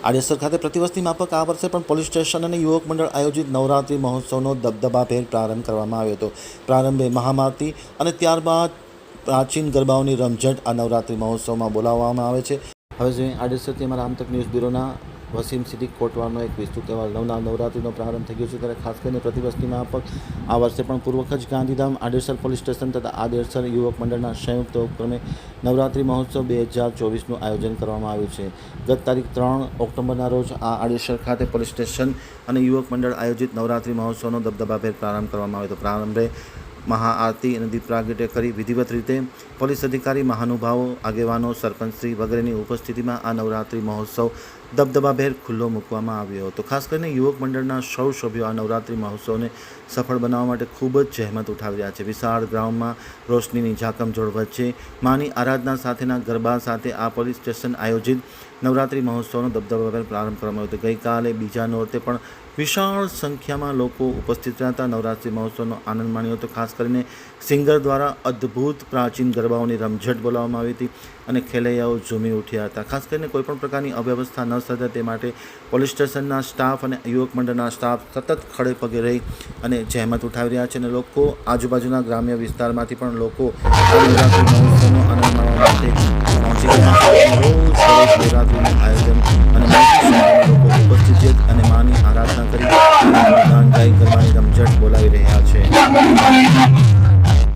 આડેસર ખાતે પ્રતિવસ્તી માફક આ વર્ષે પણ પોલીસ સ્ટેશન અને યુવક મંડળ આયોજિત નવરાત્રિ મહોત્સવનો દબદબાભેર પ્રારંભ કરવામાં આવ્યો હતો. પ્રારંભે મહામારતી અને ત્યારબાદ પ્રાચીન ગરબાઓની રમઝટ આ નવરાત્રિ મહોત્સવમાં બોલાવવામાં આવે છે. હવે જોઈએ આડેસરથી અમારા આમતક ન્યૂઝ બ્યુરોના વસીમ સિદ્દીક કોટવાનો એક વિસ્તૃત અહેવાલ. નવના નવરાત્રિનો પ્રારંભ થઈ ગયો છે ત્યારે ખાસ કરીને પ્રતિવર્ષની માફક આ વર્ષે પણ પૂર્વક જ ગાંધીધામ, આડેસર પોલીસ સ્ટેશન તથા આડેસર યુવક મંડળના સંયુક્ત ઉપક્રમે નવરાત્રિ મહોત્સવ બે હજાર ચોવીસનું આયોજન કરવામાં આવ્યું છે. ગત તારીખ ત્રણ ઓક્ટોબરના રોજ આ આડેસર ખાતે પોલીસ સ્ટેશન અને યુવક મંડળ આયોજિત નવરાત્રિ મહોત્સવનો દબદબાભેર પ્રારંભ કરવામાં આવ્યો હતો. પ્રારંભે મહાઆરતી અને દીપ પ્રાગટ્ય કરી વિધિવત રીતે પોલીસ અધિકારી, મહાનુભાવો, આગેવાનો સરપંચશ્રી વગેરેની ઉપસ્થિતિમાં આ નવરાત્રિ મહોત્સવ દબદબાભેર ખુલ્લો મૂકવામાં આવ્યો હતો. ખાસ કરીને યુવક મંડળના સૌ સભ્યો આ નવરાત્રિ મહોત્સવને સફળ બનાવવા માટે ખૂબ જ જહેમત ઉઠાવી રહ્યા છે. વિશાળ ગ્રાઉન્ડમાં રોશનીની ઝાકમઝોળ વચ્ચે માની આરાધના સાથેના ગરબા સાથે આ પોલીસ સ્ટેશન આયોજિત નવરાત્રિ મહોત્સવનો દબદબાભેર પ્રારંભ કરવામાં આવ્યો હતો. ગઈકાલે બીજા નોરતે પણ વિશાળ સંખ્યામાં લોકો ઉપસ્થિત રહ્યા હતા. નવરાત્રિ મહોત્સવનો આનંદ માણ્યો હતો. ખાસ કરીને સિંગર દ્વારા અદ્ભુત પ્રાચીન ગરબાઓની રમઝટ બોલાવવામાં આવી હતી અને ખેલૈયાઓ ઝૂમી ઉઠ્યા હતા. ખાસ કરીને કોઈપણ પ્રકારની અવ્યવસ્થા ન ન તે માટે પોલીસ સ્ટેશનના સ્ટાફ અને યુવક મંડળના સ્ટાફ સતત ખડે પગે રહી અને જહેમત ઉઠાવી રહ્યા છે અને લોકો આજુબાજુના ગ્રામ્ય વિસ્તારમાંથી પણ લોકો મહોત્સવનો આનંદ માણવા માટે પહોંચી ગયા સરસ આયોજન અને લોકો ઉપસ્થિત અને માની આરાધના કરી.